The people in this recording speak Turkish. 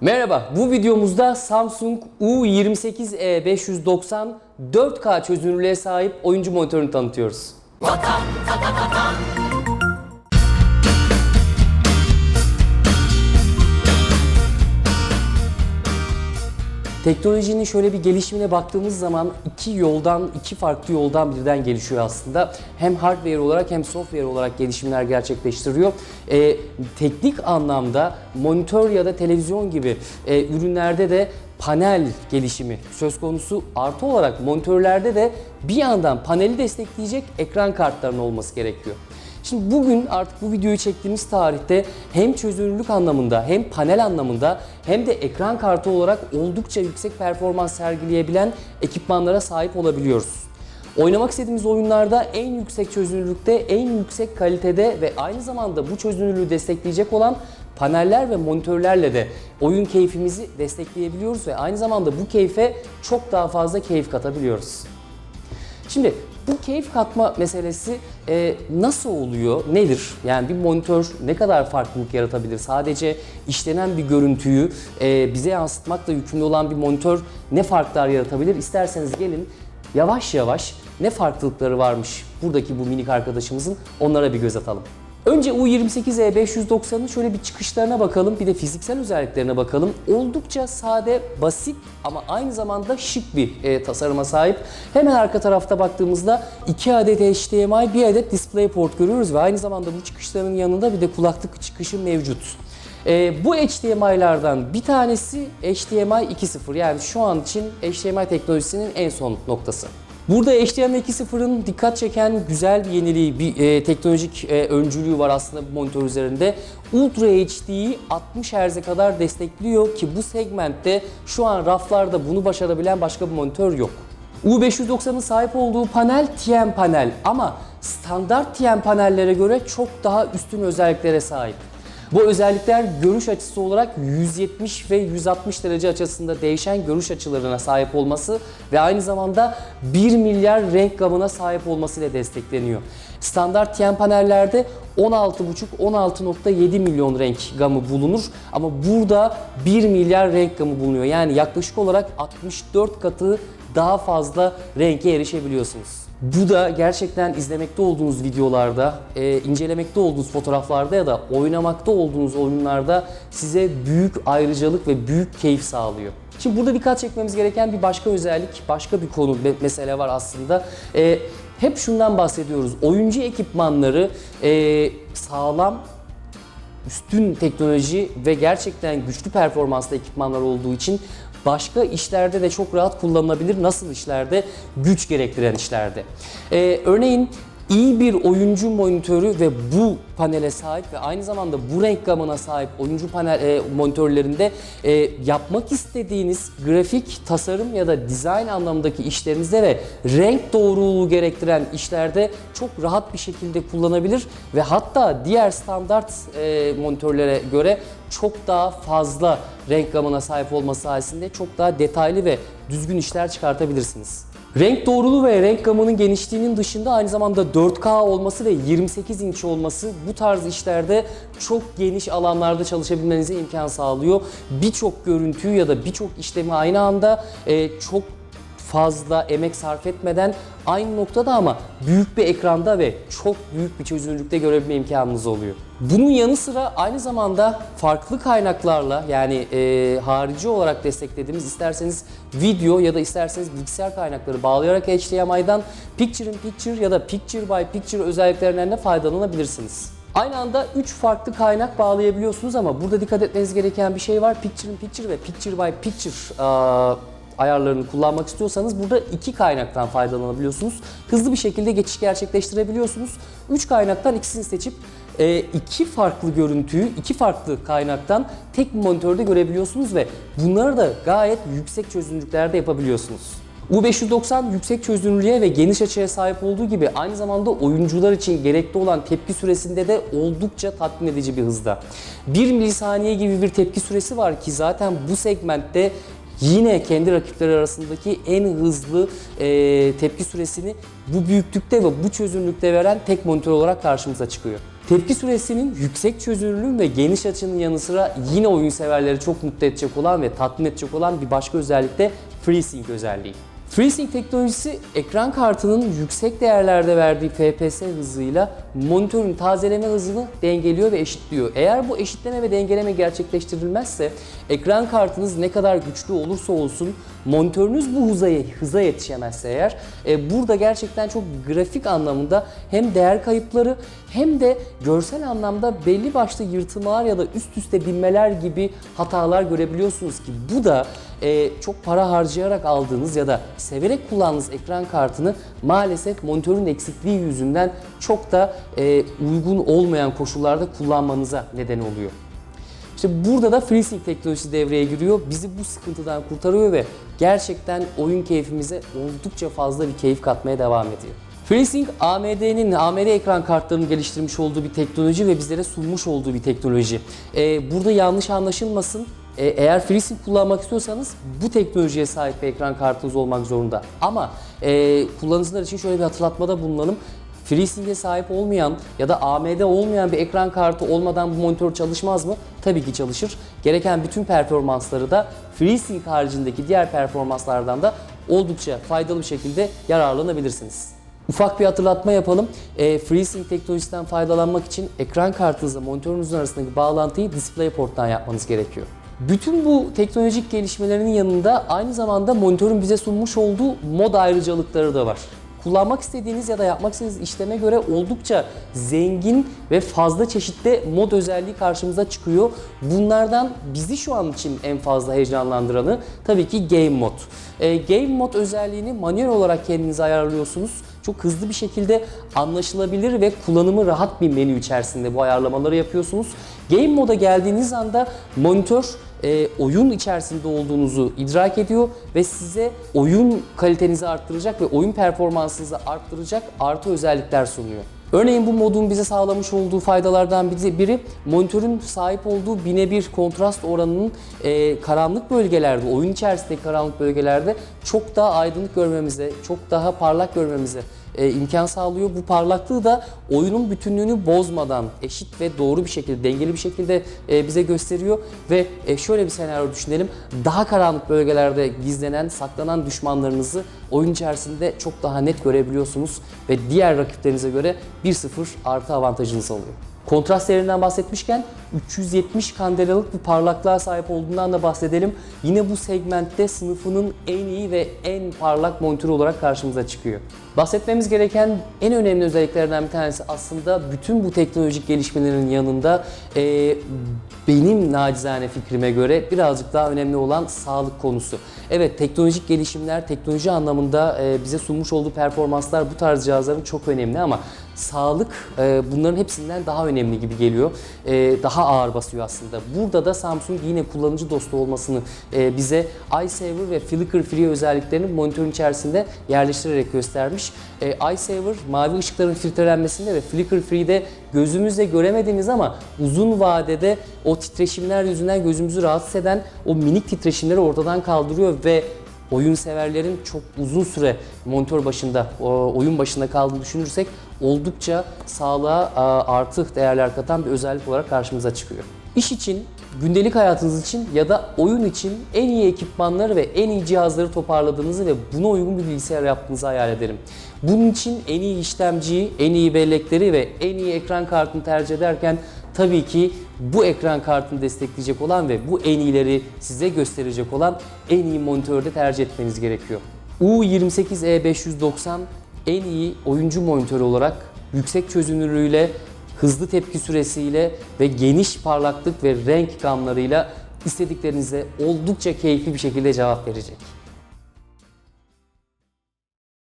Merhaba, bu videomuzda Samsung U28e 590 4K çözünürlüğe sahip oyuncu monitörünü tanıtıyoruz. Teknolojinin şöyle bir gelişimine baktığımız zaman iki yoldan, iki farklı yoldan birden gelişiyor aslında. Hem hardware olarak hem software olarak gelişimler gerçekleştiriyor. Ee, teknik anlamda monitör ya da televizyon gibi e, ürünlerde de panel gelişimi söz konusu. Artı olarak monitörlerde de bir yandan paneli destekleyecek ekran kartlarının olması gerekiyor. Şimdi bugün artık bu videoyu çektiğimiz tarihte hem çözünürlük anlamında hem panel anlamında hem de ekran kartı olarak oldukça yüksek performans sergileyebilen ekipmanlara sahip olabiliyoruz. Oynamak istediğimiz oyunlarda en yüksek çözünürlükte, en yüksek kalitede ve aynı zamanda bu çözünürlüğü destekleyecek olan paneller ve monitörlerle de oyun keyfimizi destekleyebiliyoruz ve aynı zamanda bu keyfe çok daha fazla keyif katabiliyoruz. Şimdi bu keyif katma meselesi e, nasıl oluyor, nedir? Yani bir monitör ne kadar farklılık yaratabilir? Sadece işlenen bir görüntüyü e, bize yansıtmakla yükümlü olan bir monitör ne farklar yaratabilir? İsterseniz gelin yavaş yavaş ne farklılıkları varmış buradaki bu minik arkadaşımızın onlara bir göz atalım. Önce U28E 590'ın şöyle bir çıkışlarına bakalım, bir de fiziksel özelliklerine bakalım. Oldukça sade, basit ama aynı zamanda şık bir e, tasarıma sahip. Hemen arka tarafta baktığımızda 2 adet HDMI, 1 adet DisplayPort görüyoruz ve aynı zamanda bu çıkışların yanında bir de kulaklık çıkışı mevcut. E, bu HDMI'lardan bir tanesi HDMI 2.0 yani şu an için HDMI teknolojisinin en son noktası. Burada HDMI 2.0'ın dikkat çeken güzel bir yeniliği, bir e, teknolojik e, öncülüğü var aslında bu monitör üzerinde. Ultra HD'yi 60 Hz'e kadar destekliyor ki bu segmentte şu an raflarda bunu başarabilen başka bir monitör yok. U590'ın sahip olduğu panel TN panel ama standart TN panellere göre çok daha üstün özelliklere sahip. Bu özellikler görüş açısı olarak 170 ve 160 derece açısında değişen görüş açılarına sahip olması ve aynı zamanda 1 milyar renk gamına sahip olmasıyla destekleniyor. Standart TN panellerde 16,5-16.7 milyon renk gamı bulunur ama burada 1 milyar renk gamı bulunuyor. Yani yaklaşık olarak 64 katı daha fazla renke erişebiliyorsunuz. Bu da gerçekten izlemekte olduğunuz videolarda, e, incelemekte olduğunuz fotoğraflarda ya da oynamakta olduğunuz oyunlarda size büyük ayrıcalık ve büyük keyif sağlıyor. Şimdi burada dikkat çekmemiz gereken bir başka özellik, başka bir konu, me- mesele var aslında. E, hep şundan bahsediyoruz. Oyuncu ekipmanları e, sağlam üstün teknoloji ve gerçekten güçlü performanslı ekipmanlar olduğu için başka işlerde de çok rahat kullanılabilir. Nasıl işlerde? Güç gerektiren işlerde. Ee, örneğin iyi bir oyuncu monitörü ve bu panele sahip ve aynı zamanda bu renk gamına sahip oyuncu panel e, monitörlerinde e, yapmak istediğiniz grafik, tasarım ya da dizayn anlamındaki işlerinizde ve renk doğruluğu gerektiren işlerde çok rahat bir şekilde kullanabilir ve hatta diğer standart e, monitörlere göre çok daha fazla renk gamına sahip olması sayesinde çok daha detaylı ve düzgün işler çıkartabilirsiniz. Renk doğruluğu ve renk gamının genişliğinin dışında aynı zamanda 4K olması ve 28 inç olması bu tarz işlerde çok geniş alanlarda çalışabilmenize imkan sağlıyor. Birçok görüntüyü ya da birçok işlemi aynı anda e, çok fazla emek sarf etmeden aynı noktada ama büyük bir ekranda ve çok büyük bir çözünürlükte görebilme imkanınız oluyor. Bunun yanı sıra aynı zamanda farklı kaynaklarla yani e, harici olarak desteklediğimiz isterseniz video ya da isterseniz bilgisayar kaynakları bağlayarak HDMI'dan Picture in Picture ya da Picture by Picture özelliklerinden de faydalanabilirsiniz. Aynı anda 3 farklı kaynak bağlayabiliyorsunuz ama burada dikkat etmeniz gereken bir şey var. Picture in Picture ve Picture by Picture ayarlarını kullanmak istiyorsanız burada iki kaynaktan faydalanabiliyorsunuz. Hızlı bir şekilde geçiş gerçekleştirebiliyorsunuz. Üç kaynaktan ikisini seçip e, iki farklı görüntüyü iki farklı kaynaktan tek bir monitörde görebiliyorsunuz ve bunları da gayet yüksek çözünürlüklerde yapabiliyorsunuz. U590 yüksek çözünürlüğe ve geniş açıya sahip olduğu gibi aynı zamanda oyuncular için gerekli olan tepki süresinde de oldukça tatmin edici bir hızda. 1 milisaniye gibi bir tepki süresi var ki zaten bu segmentte yine kendi rakipleri arasındaki en hızlı e, tepki süresini bu büyüklükte ve bu çözünürlükte veren tek monitör olarak karşımıza çıkıyor. Tepki süresinin yüksek çözünürlüğün ve geniş açının yanı sıra yine oyun severleri çok mutlu edecek olan ve tatmin edecek olan bir başka özellik de FreeSync özelliği. FreeSync teknolojisi ekran kartının yüksek değerlerde verdiği FPS hızıyla monitörün tazeleme hızını dengeliyor ve eşitliyor. Eğer bu eşitleme ve dengeleme gerçekleştirilmezse ekran kartınız ne kadar güçlü olursa olsun monitörünüz bu hıza, hıza yetişemezse eğer e, burada gerçekten çok grafik anlamında hem değer kayıpları hem de görsel anlamda belli başlı yırtmalar ya da üst üste binmeler gibi hatalar görebiliyorsunuz ki bu da e, çok para harcayarak aldığınız ya da severek kullandığınız ekran kartını maalesef monitörün eksikliği yüzünden çok da e, uygun olmayan koşullarda kullanmanıza neden oluyor. İşte burada da FreeSync teknolojisi devreye giriyor. Bizi bu sıkıntıdan kurtarıyor ve gerçekten oyun keyfimize oldukça fazla bir keyif katmaya devam ediyor. FreeSync AMD'nin AMD ekran kartlarını geliştirmiş olduğu bir teknoloji ve bizlere sunmuş olduğu bir teknoloji. Ee, burada yanlış anlaşılmasın. Ee, eğer FreeSync kullanmak istiyorsanız bu teknolojiye sahip bir ekran kartınız olmak zorunda. Ama e, kullanıcılar için şöyle bir hatırlatmada bulunalım. FreeSync'e sahip olmayan ya da AMD olmayan bir ekran kartı olmadan bu monitör çalışmaz mı? Tabii ki çalışır. Gereken bütün performansları da FreeSync haricindeki diğer performanslardan da oldukça faydalı bir şekilde yararlanabilirsiniz. Ufak bir hatırlatma yapalım. E, FreeSync teknolojisinden faydalanmak için ekran kartınızla monitörünüzün arasındaki bağlantıyı DisplayPort'tan yapmanız gerekiyor. Bütün bu teknolojik gelişmelerinin yanında aynı zamanda monitörün bize sunmuş olduğu mod ayrıcalıkları da var kullanmak istediğiniz ya da yapmak istediğiniz işleme göre oldukça zengin ve fazla çeşitli mod özelliği karşımıza çıkıyor. Bunlardan bizi şu an için en fazla heyecanlandıranı tabii ki Game Mod. E, Game Mod özelliğini manuel olarak kendinize ayarlıyorsunuz. Çok hızlı bir şekilde anlaşılabilir ve kullanımı rahat bir menü içerisinde bu ayarlamaları yapıyorsunuz. Game Mod'a geldiğiniz anda monitör e, oyun içerisinde olduğunuzu idrak ediyor ve size oyun kalitenizi arttıracak ve oyun performansınızı arttıracak artı özellikler sunuyor. Örneğin bu modun bize sağlamış olduğu faydalardan biri monitörün sahip olduğu bine bir kontrast oranının e, karanlık bölgelerde, oyun içerisindeki karanlık bölgelerde çok daha aydınlık görmemize, çok daha parlak görmemize e, imkan sağlıyor. Bu parlaklığı da oyunun bütünlüğünü bozmadan eşit ve doğru bir şekilde, dengeli bir şekilde e, bize gösteriyor ve e, şöyle bir senaryo düşünelim. Daha karanlık bölgelerde gizlenen, saklanan düşmanlarınızı oyun içerisinde çok daha net görebiliyorsunuz ve diğer rakiplerinize göre 1-0 artı avantajınız oluyor. Kontrast değerinden bahsetmişken 370 kandelalık bir parlaklığa sahip olduğundan da bahsedelim. Yine bu segmentte sınıfının en iyi ve en parlak monitörü olarak karşımıza çıkıyor. Bahsetmemiz gereken en önemli özelliklerden bir tanesi aslında bütün bu teknolojik gelişmelerin yanında e, benim nacizane fikrime göre birazcık daha önemli olan sağlık konusu. Evet teknolojik gelişimler, teknoloji anlamında e, bize sunmuş olduğu performanslar bu tarz cihazların çok önemli ama sağlık e, bunların hepsinden daha önemli gibi geliyor. E, daha ağır basıyor aslında. Burada da Samsung yine kullanıcı dostu olmasını e, bize iSaver ve Flicker Free özelliklerini monitörün içerisinde yerleştirerek göstermiş. E, iSaver mavi ışıkların filtrelenmesinde ve Flicker Free'de gözümüzle göremediğimiz ama uzun vadede o titreşimler yüzünden gözümüzü rahatsız eden o minik titreşimleri ortadan kaldırıyor ve oyun severlerin çok uzun süre monitör başında, oyun başında kaldığını düşünürsek oldukça sağlığa artı değerler katan bir özellik olarak karşımıza çıkıyor. İş için, gündelik hayatınız için ya da oyun için en iyi ekipmanları ve en iyi cihazları toparladığınızı ve buna uygun bir bilgisayar yaptığınızı hayal ederim. Bunun için en iyi işlemciyi, en iyi bellekleri ve en iyi ekran kartını tercih ederken tabii ki bu ekran kartını destekleyecek olan ve bu en iyileri size gösterecek olan en iyi monitörde tercih etmeniz gerekiyor. U28E590 en iyi oyuncu monitörü olarak yüksek çözünürlüğüyle, hızlı tepki süresiyle ve geniş parlaklık ve renk gamlarıyla istediklerinize oldukça keyifli bir şekilde cevap verecek.